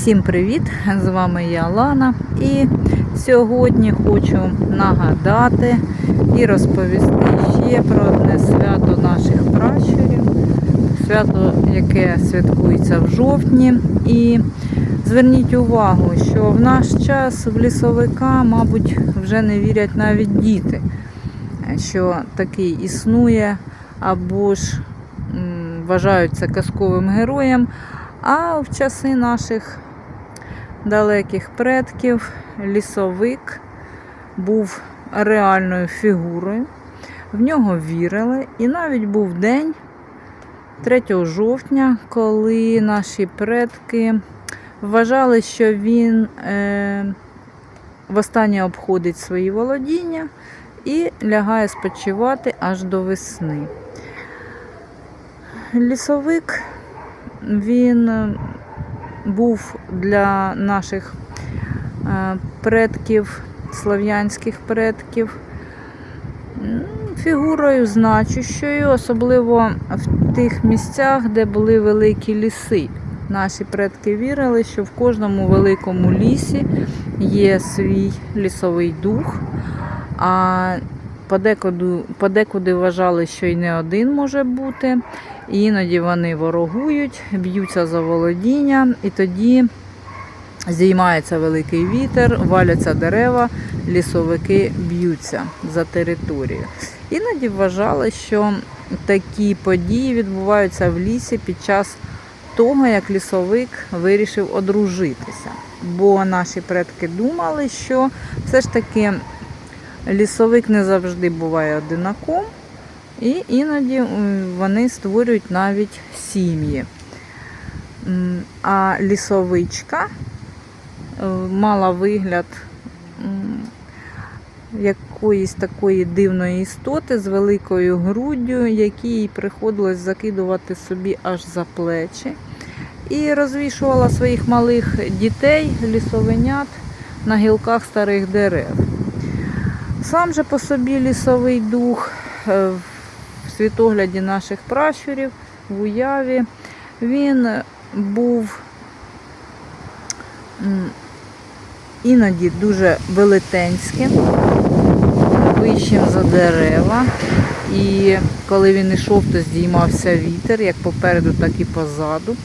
Всім привіт! З вами я Лана. І сьогодні хочу нагадати і розповісти ще про одне свято наших пращурів. Свято, яке святкується в жовтні. І зверніть увагу, що в наш час в лісовика, мабуть, вже не вірять навіть діти, що такий існує, або ж вважаються казковим героєм. А в часи наших далеких предків лісовик був реальною фігурою. В нього вірили. І навіть був день 3 жовтня, коли наші предки вважали, що він е, востаннє обходить свої володіння і лягає спочивати аж до весни. Лісовик він був для наших е, предків, слов'янських предків, фігурою значущою, особливо в тих місцях, де були великі ліси. Наші предки вірили, що в кожному великому лісі є свій лісовий дух, а подекуди, подекуди вважали, що й не один може бути. І іноді вони ворогують, б'ються за володіння, і тоді здіймається великий вітер, валяться дерева, лісовики б'ються за територію. Іноді вважали, що такі події відбуваються в лісі під час того, як лісовик вирішив одружитися. Бо наші предки думали, що все ж таки лісовик не завжди буває одинаком. І іноді вони створюють навіть сім'ї. А лісовичка е, мала вигляд якоїсь такої дивної істоти з великою груддю, якій приходилось закидувати собі аж за плечі. І розвішувала своїх малих дітей, лісовенят на гілках старих дерев. Сам же по собі лісовий дух е, в світогляді наших пращурів, в уяві, він був іноді дуже велетенським, вищим за дерева. І коли він йшов, то здіймався вітер, як попереду, так і позаду.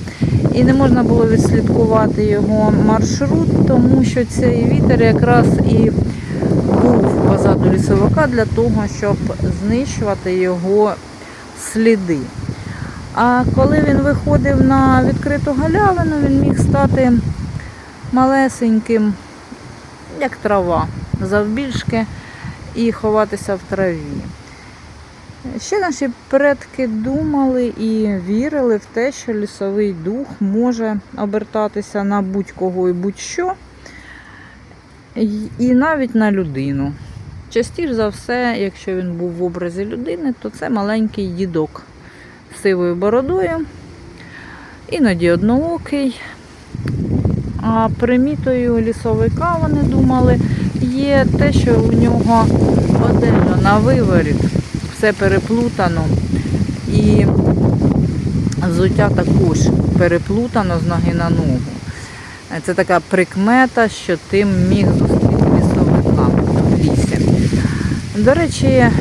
І не можна було відслідкувати його маршрут, тому що цей вітер якраз і позаду лісовика для того, щоб знищувати його сліди. А коли він виходив на відкриту галявину, він міг стати малесеньким, як трава, завбільшки, і ховатися в траві. Ще наші предки думали і вірили в те, що лісовий дух може обертатися на будь-кого і будь-що, і навіть на людину. Частіше за все, якщо він був в образі людини, то це маленький дідок з сивою бородою, іноді одноокий. А примітою лісовика, вони думали, є те, що у нього одежа на виворіт, все переплутано. І взуття також переплутано з ноги на ногу. Це така прикмета, що тим міг зустріти. До речі,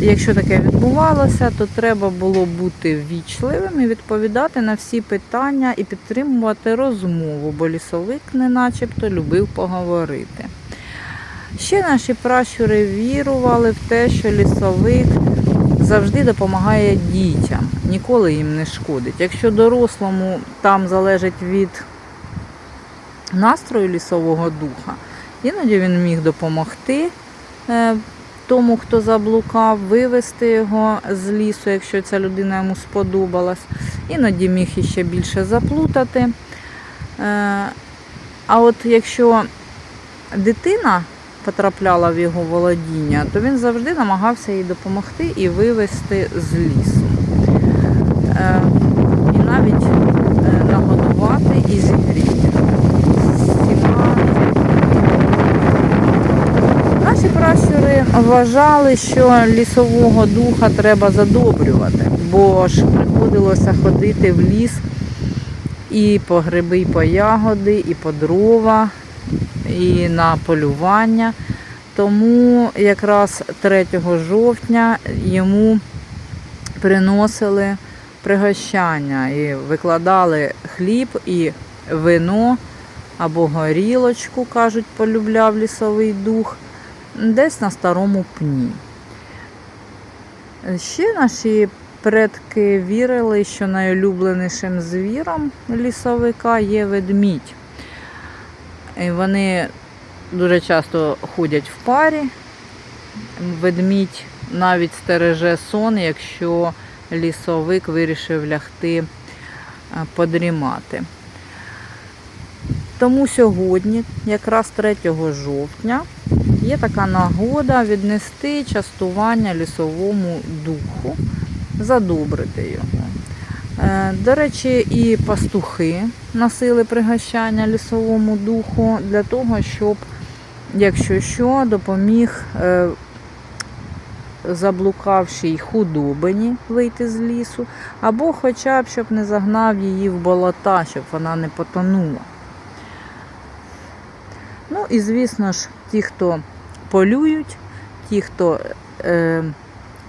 якщо таке відбувалося, то треба було бути ввічливим і відповідати на всі питання і підтримувати розмову, бо лісовик не начебто любив поговорити. Ще наші пращури вірували в те, що лісовик завжди допомагає дітям, ніколи їм не шкодить. Якщо дорослому там залежить від настрою лісового духа, іноді він міг допомогти е, тому, хто заблукав, вивести його з лісу, якщо ця людина йому сподобалась. Іноді міг іще більше заплутати. Е, А от якщо дитина потрапляла в його володіння, то він завжди намагався їй допомогти і вивести з лісу. Е, І навіть е, нагодувати і зігріти. Всіма Наші пращури вважали, що лісового духа треба задобрювати, бо ж приходилося ходити в ліс і по гриби, і по ягоди, і по дрова, і на полювання. Тому якраз 3 жовтня йому приносили пригощання і викладали хліб і вино або горілочку, кажуть, полюбляв лісовий дух, десь на старому пні. Ще наші предки вірили, що найулюбленішим звіром лісовика є ведмідь. І вони дуже часто ходять в парі. Ведмідь навіть стереже сон, якщо лісовик вирішив лягти е, подрімати. Тому сьогодні, якраз 3 жовтня, є така нагода віднести частування лісовому духу, задобрити його. Е, До речі, і пастухи носили пригощання лісовому духу для того, щоб, якщо що, допоміг е, заблукавшій худобині вийти з лісу, або хоча б щоб не загнав її в болота, щоб вона не потонула. Ну і звісно ж, ті, хто полюють, ті, хто е,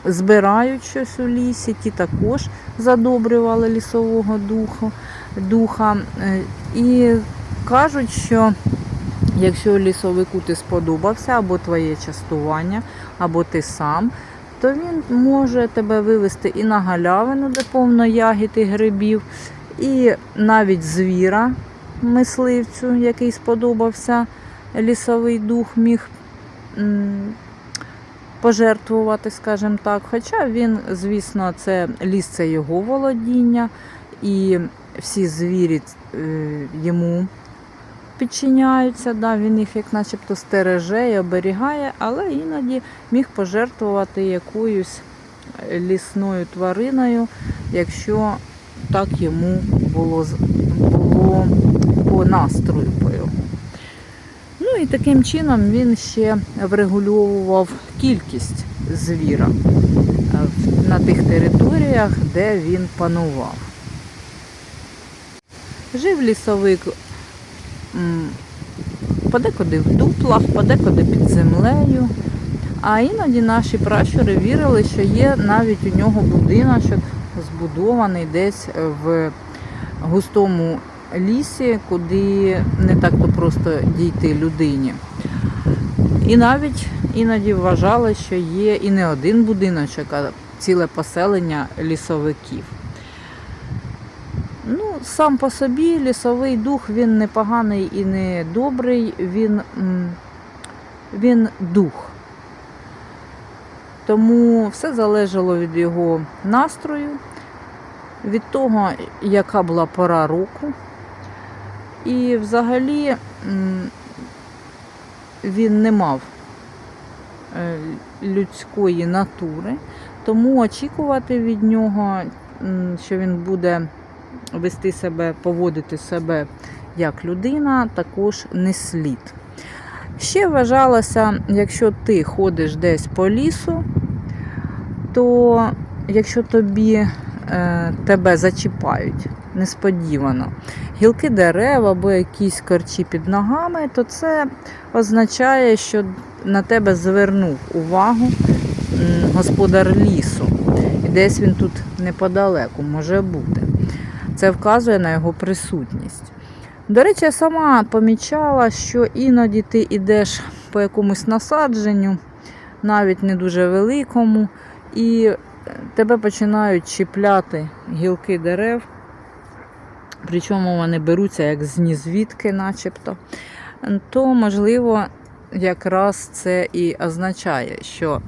збирають щось у лісі, ті також задобрювали лісового духу, духа. Е, і кажуть, що якщо лісовику ти сподобався, або твоє частування, або ти сам, то він може тебе вивести і на галявину, де повно ягід і грибів, і навіть звіра, мисливцю, який сподобався лісовий дух, міг пожертвувати, скажімо так. Хоча він, звісно, це ліс це його володіння, і всі звірі е, йому підчиняються, да, він їх як начебто стереже і оберігає, але іноді міг пожертвувати якоюсь лісною твариною, якщо так йому було, було по настрою по його. Ну і таким чином він ще врегульовував кількість звіра е, на тих територіях, де він панував. Жив лісовик подекуди в дуплах, подекуди під землею. А іноді наші пращури вірили, що є навіть у нього будиночок збудований десь в густому лісі, куди не так-то просто дійти людині. І навіть іноді вважали, що є і не один будиночок, а ціле поселення лісовиків. Ну, сам по собі лісовий дух він не поганий і не добрий, він, він дух. Тому все залежало від його настрою, від того, яка була пора року. І взагалі він не мав е, людської натури, тому очікувати від нього, що він буде вести себе, поводити себе як людина, також не слід. Ще вважалося, якщо ти ходиш десь по лісу, то якщо тобі е, тебе зачіпають несподівано, гілки дерев або якісь корчі під ногами, то це означає, що на тебе звернув увагу господар лісу. І десь він тут неподалеку може бути. Це вказує на його присутність. До речі, я сама помічала, що іноді ти йдеш по якомусь насадженню, навіть не дуже великому, і тебе починають чіпляти гілки дерев, причому вони беруться як з нізвідки начебто, то, можливо, якраз це і означає, що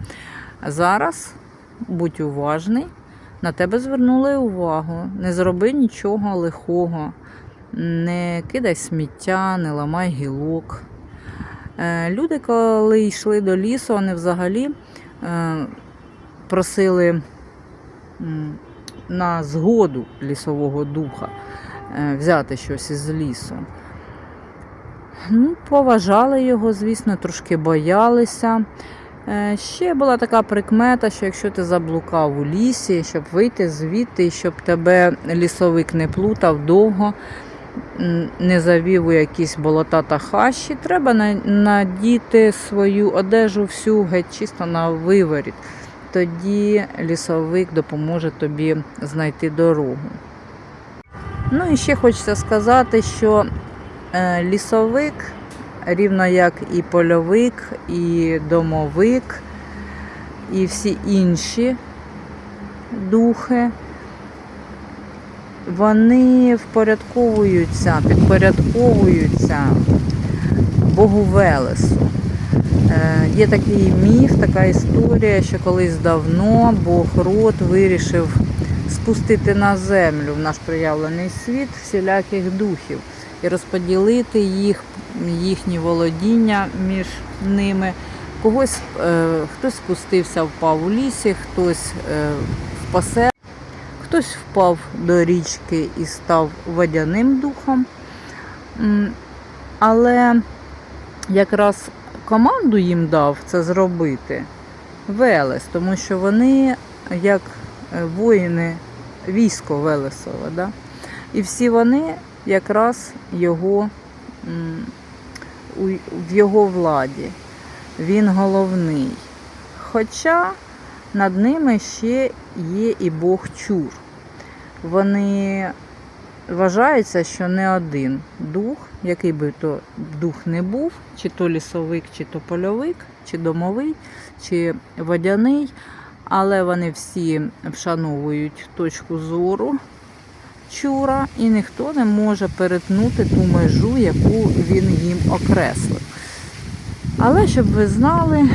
зараз будь уважний, на тебе звернули увагу, не зроби нічого лихого, не кидай сміття, не ламай гілок. Е, Люди, коли йшли до лісу, вони взагалі е, просили на згоду лісового духа взяти щось із лісу. Ну, поважали його, звісно, трошки боялися. Е, Ще була така прикмета, що якщо ти заблукав у лісі, щоб вийти звідти, щоб тебе лісовик не плутав довго, не завів у якісь болота та хащі, треба надіти свою одежу всю геть чисто на виворіт. Тоді лісовик допоможе тобі знайти дорогу. Ну і ще хочеться сказати, що е, лісовик, рівно як і польовик, і домовик, і всі інші духи, вони впорядковуються, підпорядковуються Богу Велесу. Е, Є такий міф, така історія, що колись давно Бог Рот вирішив спустити на землю в наш проявлений світ всіляких духів і розподілити їх, їхні володіння між ними. Когось е, хтось спустився, впав у лісі, хтось е, в пасе, хтось впав до річки і став водяним духом. Але якраз команду їм дав це зробити Велес, тому що вони як воїни військо Велесове. Да? І всі вони якраз його, в його владі. Він головний. Хоча над ними ще є і Бог Чур. Вони вважається, що не один дух, який би то дух не був, чи то лісовик, чи то польовик, чи домовий, чи водяний, але вони всі вшановують точку зору чура, і ніхто не може перетнути ту межу, яку він їм окреслив. Але щоб ви знали,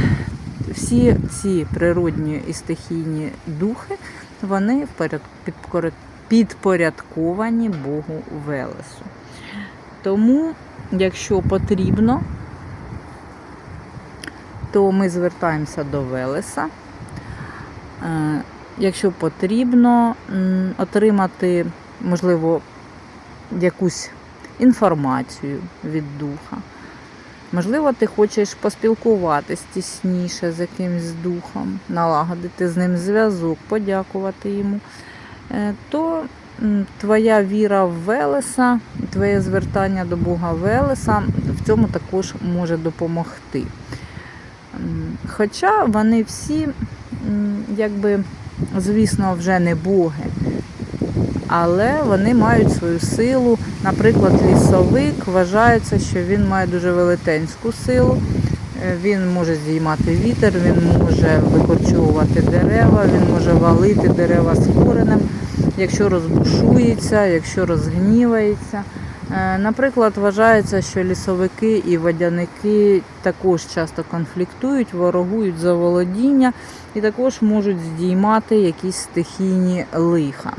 всі ці природні і стихійні духи, вони підпорядковані Богу Велесу. Тому, якщо потрібно, то ми звертаємося до Велеса. Е, Якщо потрібно отримати, можливо, якусь інформацію від духа. Можливо, ти хочеш поспілкуватись тісніше з якимось духом, налагодити з ним зв'язок, подякувати йому, Е, то твоя віра в Велеса, твоє звертання до Бога Велеса в цьому також може допомогти. Хоча вони всі, якби, звісно, вже не боги, але вони мають свою силу. Наприклад, лісовик вважається, що він має дуже велетенську силу. Е, Він може здіймати вітер, він може викорчовувати дерева, він може валити дерева з коренем, якщо розбушується, якщо розгнівається. Е, Наприклад, вважається, що лісовики і водяники також часто конфліктують, ворогують за володіння і також можуть здіймати якісь стихійні лиха.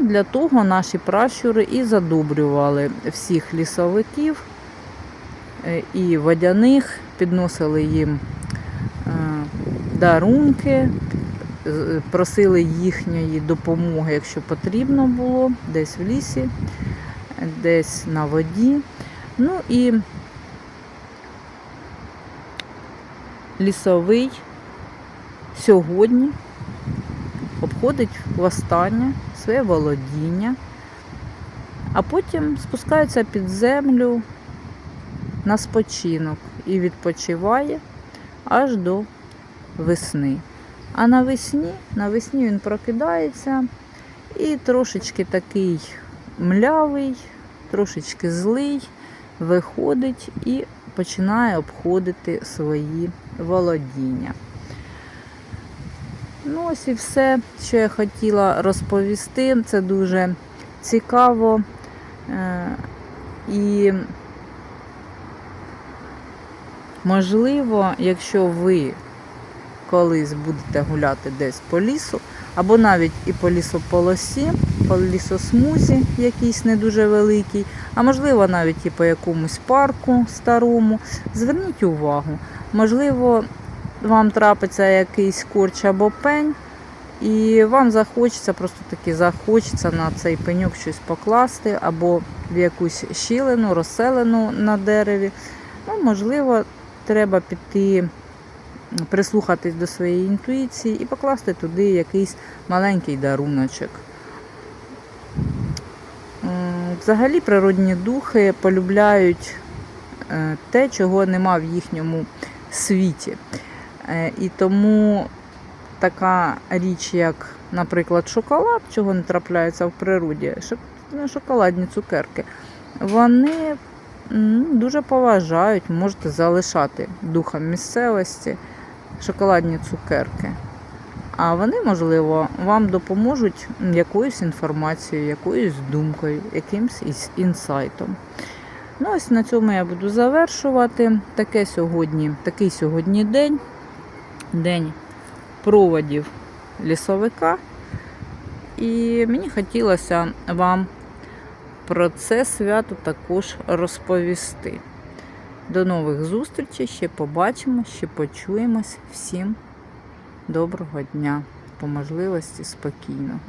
Для того наші пращури і задобрювали всіх лісовиків е, і водяних, підносили їм е, дарунки, просили їхньої допомоги, якщо потрібно було, десь в лісі, десь на воді. Ну і лісовий сьогодні обходить востаннє своє володіння, а потім спускається під землю на спочинок і відпочиває аж до весни. А навесні, навесні він прокидається і трошечки такий млявий, трошечки злий, виходить і починає обходити свої володіння. Ну, ось і все, що я хотіла розповісти. Це дуже цікаво. Е, І можливо, якщо ви колись будете гуляти десь по лісу, або навіть і по лісополосі, по лісосмузі якійсь не дуже великій, а можливо навіть і по якомусь парку старому, зверніть увагу, можливо, вам трапиться якийсь корч або пень, і вам захочеться, просто таки захочеться на цей пеньок щось покласти, або в якусь щілину, розселену на дереві. Ну, можливо, треба піти прислухатись до своєї інтуїції і покласти туди якийсь маленький даруночок. Взагалі природні духи полюбляють е, те, чого нема в їхньому світі. Е, І тому така річ, як, наприклад, шоколад, чого не трапляється в природі, ну, шоколадні цукерки, вони дуже поважають, можете залишати духом місцевості шоколадні цукерки. А вони, можливо, вам допоможуть якоюсь інформацією, якоюсь думкою, якимсь інсайтом. Ну, ось на цьому я буду завершувати. Таке сьогодні, такий сьогодні день. День проводів лісовика. І мені хотілося вам про це свято також розповісти. До нових зустрічей, ще побачимо, ще почуємось. Всім доброго дня, по можливості спокійного.